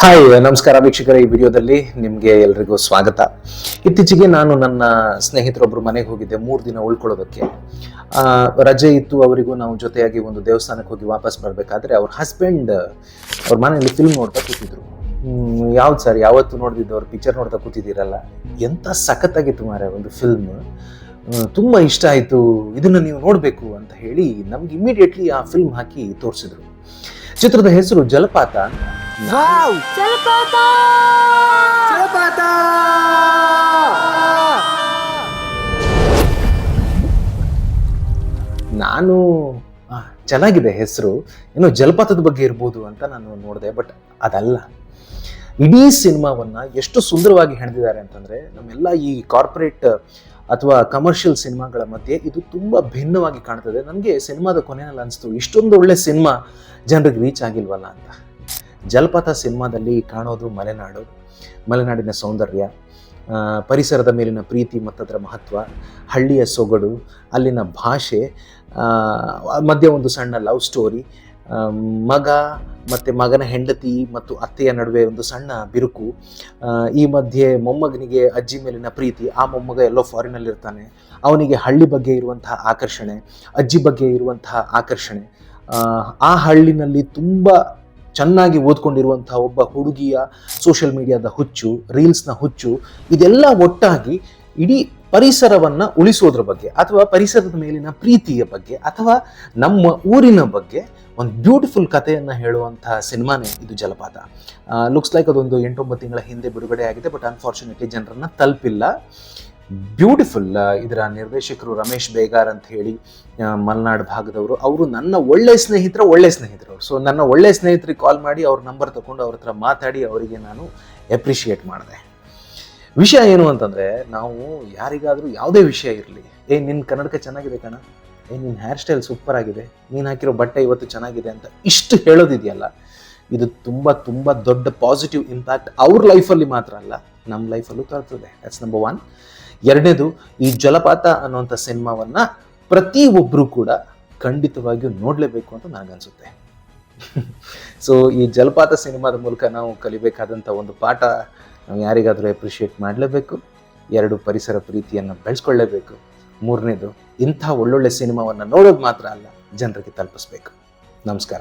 Hi ನಮಸ್ಕಾರ ವೀಕ್ಷಕರ, ಈ ವಿಡಿಯೋದಲ್ಲಿ ನಿಮಗೆ ಎಲ್ರಿಗೂ ಸ್ವಾಗತ. ಇತ್ತೀಚೆಗೆ ನಾನು ನನ್ನ ಸ್ನೇಹಿತರೊಬ್ಬರು ಮನೆಗೆ ಹೋಗಿದ್ದೆ, ಮೂರು ದಿನ ಉಳ್ಕೊಳ್ಳೋದಕ್ಕೆ. ರಜೆ ಇತ್ತು, ಅವರಿಗೂ ನಾವು ಜೊತೆಯಾಗಿ ಒಂದು ದೇವಸ್ಥಾನಕ್ಕೆ ಹೋಗಿ ವಾಪಸ್ ಬರಬೇಕಾದ್ರೆ ಅವ್ರ ಹಸ್ಬೆಂಡ್ ಅವ್ರ ಮನೆಯಲ್ಲಿ ಫಿಲ್ಮ್ ನೋಡ್ತಾ ಕೂತಿದ್ರು. ಯಾವ್ದು ಸರ್, ಯಾವತ್ತು ನೋಡಿದ್ದು ಅವ್ರ ಪಿಕ್ಚರ್ ನೋಡ್ತಾ ಕೂತಿದ್ದೀರಲ್ಲ? ಎಂಥ ಸಖತ್ತಾಗಿತ್ತು ಮಾರೆ ಒಂದು ಫಿಲ್ಮ್ ತುಂಬ ಇಷ್ಟ ಆಯಿತು, ಇದನ್ನು ನೀವು ನೋಡಬೇಕು ಅಂತ ಹೇಳಿ ನಮ್ಗೆ ಇಮಿಡಿಯೇಟ್ಲಿ ಆ ಫಿಲ್ಮ್ ಹಾಕಿ ತೋರಿಸಿದ್ರು. ಚಿತ್ರದ ಹೆಸರು ಜಲಪಾತ ಅಂತ ಜಲಪಾತ! ನಾನು ಆ, ಚೆನ್ನಾಗಿದೆ ಹೆಸರು. ಏನೋ ಜಲಪಾತದ ಬಗ್ಗೆ ಇರ್ಬೋದು ಅಂತ ನಾನು ನೋಡಿದೆ ಬಟ್ ಅದಲ್ಲ. ಇಡೀ ಸಿನಿಮಾವನ್ನ ಎಷ್ಟು ಸುಂದರವಾಗಿ ಹೆಣೆದಿದ್ದಾರೆ ಅಂತಂದ್ರೆ ನಮ್ಮೆಲ್ಲ ಈ ಕಾರ್ಪೊರೇಟ್ ಅಥವಾ ಕಮರ್ಷಿಯಲ್ ಸಿನಿಮಾಗಳ ಮಧ್ಯೆ ಇದು ತುಂಬಾ ಭಿನ್ನವಾಗಿ ಕಾಣ್ತದೆ. ನನಗೆ ಸಿನಿಮಾದ ಕೊನೆಯಲ್ಲಿ ಅನಿಸ್ತು ಇಷ್ಟೊಂದು ಒಳ್ಳೆ ಸಿನಿಮಾ ಜನರಿಗೆ ರೀಚ್ ಆಗಿಲ್ವಲ್ಲ ಅಂತ. ಜಲಪಾತ ಸಿನಿಮಾದಲ್ಲಿ ಕಾಣೋದು ಮಲೆನಾಡು, ಮಲೆನಾಡಿನ ಸೌಂದರ್ಯ ಪರಿಸರದ ಮೇಲಿನ ಪ್ರೀತಿ ಮತ್ತು ಅದರ ಮಹತ್ವ, ಹಳ್ಳಿಯ ಸೊಗಡು, ಅಲ್ಲಿನ ಭಾಷೆ ಮಧ್ಯೆ ಒಂದು ಸಣ್ಣ ಲವ್ ಸ್ಟೋರಿ ಮಗ ಮತ್ತು ಮಗನ ಹೆಂಡತಿ ಮತ್ತು ಅತ್ತೆಯ ನಡುವೆ ಒಂದು ಸಣ್ಣ ಬಿರುಕು ಈ ಮಧ್ಯೆ ಮೊಮ್ಮಗನಿಗೆ ಅಜ್ಜಿ ಮೇಲಿನ ಪ್ರೀತಿ, ಆ ಮೊಮ್ಮಗ ಎಲ್ಲೋ ಫಾರಿನಲ್ಲಿರ್ತಾನೆ ಅವನಿಗೆ ಹಳ್ಳಿ ಬಗ್ಗೆ ಇರುವಂತಹ ಆಕರ್ಷಣೆ, ಅಜ್ಜಿ ಬಗ್ಗೆ ಇರುವಂತಹ ಆಕರ್ಷಣೆ ಆ ಹಳ್ಳಿನಲ್ಲಿ ತುಂಬ ಚೆನ್ನಾಗಿ ಓದ್ಕೊಂಡಿರುವಂತಹ ಒಬ್ಬ ಹುಡುಗಿಯ ಸೋಷಿಯಲ್ ಮೀಡಿಯಾದ ಹುಚ್ಚು ರೀಲ್ಸ್ನ ಹುಚ್ಚು, ಇದೆಲ್ಲ ಒಟ್ಟಾಗಿ ಇಡೀ ಪರಿಸರವನ್ನ ಉಳಿಸೋದ್ರ ಬಗ್ಗೆ ಅಥವಾ ಪರಿಸರದ ಮೇಲಿನ ಪ್ರೀತಿಯ ಬಗ್ಗೆ ಅಥವಾ ನಮ್ಮ ಊರಿನ ಬಗ್ಗೆ ಒಂದು ಬ್ಯೂಟಿಫುಲ್ ಕಥೆಯನ್ನು ಹೇಳುವಂತಹ ಸಿನಿಮಾನೇ ಇದು ಜಲಪಾತ. ಲುಕ್ಸ್ ಲೈಕ್ ಅದೊಂದು ಎಂಟೊಂಬತ್ತು ತಿಂಗಳ ಹಿಂದೆ ಬಿಡುಗಡೆ ಆಗಿದೆ ಬಟ್ ಅನ್ಫಾರ್ಚುನೇಟ್ಲಿ ಜನರನ್ನ ತಲುಪಿಲ್ಲ. ಬ್ಯೂಟಿಫುಲ್ ಇದರ ನಿರ್ದೇಶಕರು ರಮೇಶ್ ಬೇಗಾರ್ ಅಂತ ಹೇಳಿ ಮಲೆನಾಡು ಭಾಗದವರು. ಅವರು ನನ್ನ ಒಳ್ಳೆ ಸ್ನೇಹಿತರ, ಒಳ್ಳೆ ಸ್ನೇಹಿತರು. ಸೊ ನನ್ನ ಒಳ್ಳೆ ಸ್ನೇಹಿತರಿಗೆ ಕಾಲ್ ಮಾಡಿ ಅವ್ರ ನಂಬರ್ ತಗೊಂಡು ಅವ್ರ ಹತ್ರ ಮಾತಾಡಿ ಅವರಿಗೆ ನಾನು ಎಪ್ರಿಷಿಯೇಟ್ ಮಾಡಿದೆ. ವಿಷಯ ಏನು ಅಂತಂದರೆ, ನಾವು ಯಾರಿಗಾದರೂ ಯಾವುದೇ ವಿಷಯ ಇರಲಿ, ಏ ನಿನ್ನ ಕನ್ನಡಕ ಚೆನ್ನಾಗಿದೆ ಕಣ. ಏ ನಿನ್ನ ಹೇರ್ ಸ್ಟೈಲ್ ಸೂಪರ್ ಆಗಿದೆ. ನೀನು ಹಾಕಿರೋ ಬಟ್ಟೆ ಇವತ್ತು ಚೆನ್ನಾಗಿದೆ ಅಂತ ಇಷ್ಟು ಹೇಳೋದಿದೆಯಲ್ಲ, ಇದು ತುಂಬ ತುಂಬ ದೊಡ್ಡ ಪಾಸಿಟಿವ್ ಇಂಪ್ಯಾಕ್ಟ್ ಅವ್ರ ಲೈಫಲ್ಲಿ ಮಾತ್ರ ಅಲ್ಲ ನಮ್ಮ ಲೈಫಲ್ಲೂ ತರ್ತದೆ. ದಟ್ಸ್ ನಂಬರ್ ಒನ್ ಎರಡನೇದು ಈ ಜಲಪಾತ ಅನ್ನುವಂಥ ಸಿನಿಮಾವನ್ನ ಪ್ರತಿ ಒಬ್ಬರು ಕೂಡ ಖಂಡಿತವಾಗಿಯೂ ನೋಡಲೇಬೇಕು ಅಂತ ನನಗನ್ಸುತ್ತೆ. ಸೊ ಈ ಜಲಪಾತ ಸಿನಿಮಾದ ಮೂಲಕ ನಾವು ಕಲಿಬೇಕಾದಂಥ ಒಂದು ಪಾಠ ನಾವು ಯಾರಿಗಾದರೂ ಅಪ್ರಿಷಿಯೇಟ್ ಮಾಡಲೇಬೇಕು. ಎರಡು ಪರಿಸರ ಪ್ರೀತಿಯನ್ನು ಬೆಳೆಸ್ಕೊಳ್ಳೇಬೇಕು. ಮೂರನೇದು ಇಂಥ ಒಳ್ಳೊಳ್ಳೆ ಸಿನಿಮಾವನ್ನು ನೋಡೋದು ಮಾತ್ರ ಅಲ್ಲ, ಜನರಿಗೆ ತಲುಪಿಸ್ಬೇಕು. ನಮಸ್ಕಾರ.